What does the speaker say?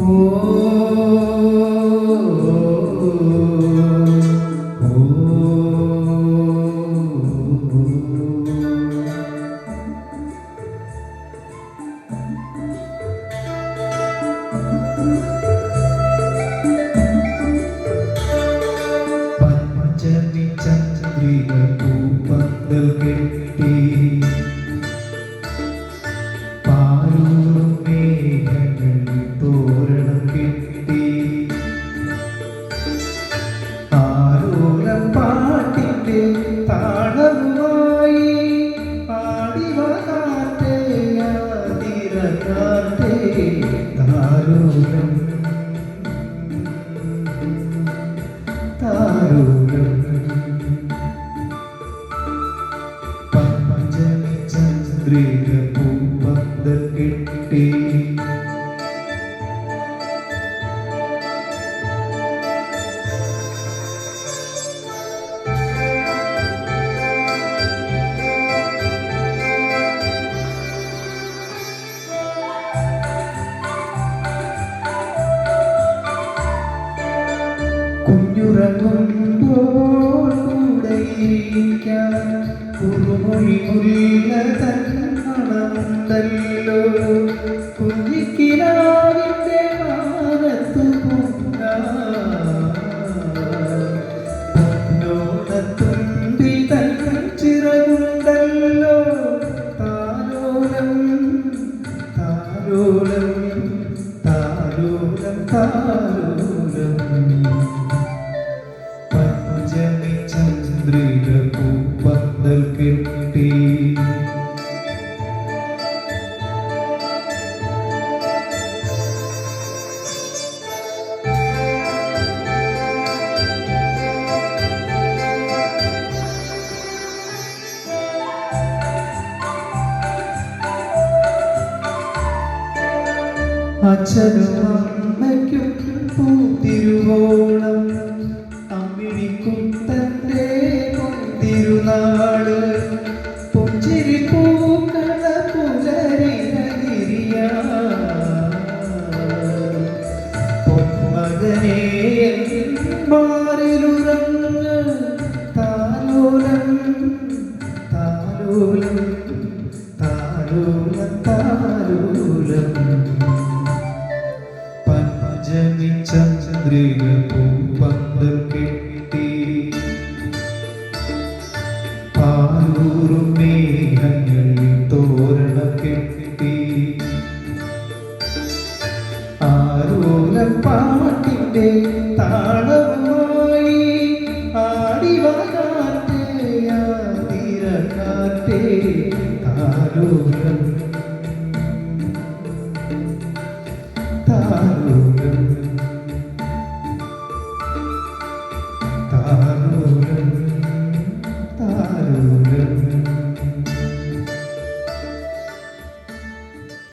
പഞ്ചമി താരോലം പഞ്ചമി ചന്ദ്രിക കുഞ്ഞുറങ്ങുമ്പോൾ കൂടെയിരിക്കാൻ കുറുമൊഴി മുല്ല തന്നണമുണ്ടല്ലോ കുഞ്ഞിക്കിനാവിന്റെ മാനത്തു പൊന്നോണത്തുമ്പി തൻ ചിറകുണ്ടല്ലോ താലോലം താലോലം താലോലം താലോലം. ചന്ദ്രിക പൂപ്പന്തൽ അച്ഛനും അമ്മയ്ക്കും പൊന്മകനെ മാറിലുറങ്ങ് താലോലം താലോലം താലോലം താലോലം പഞ്ചമി ചന്ദ്രിക പൂപ്പന്തൽ കെട്ടി പാട്ടിന്റെ താളവുമായി ആടിവാകാട്ടെ ആതിരക്കാട്ടെ താലോലം താലോലം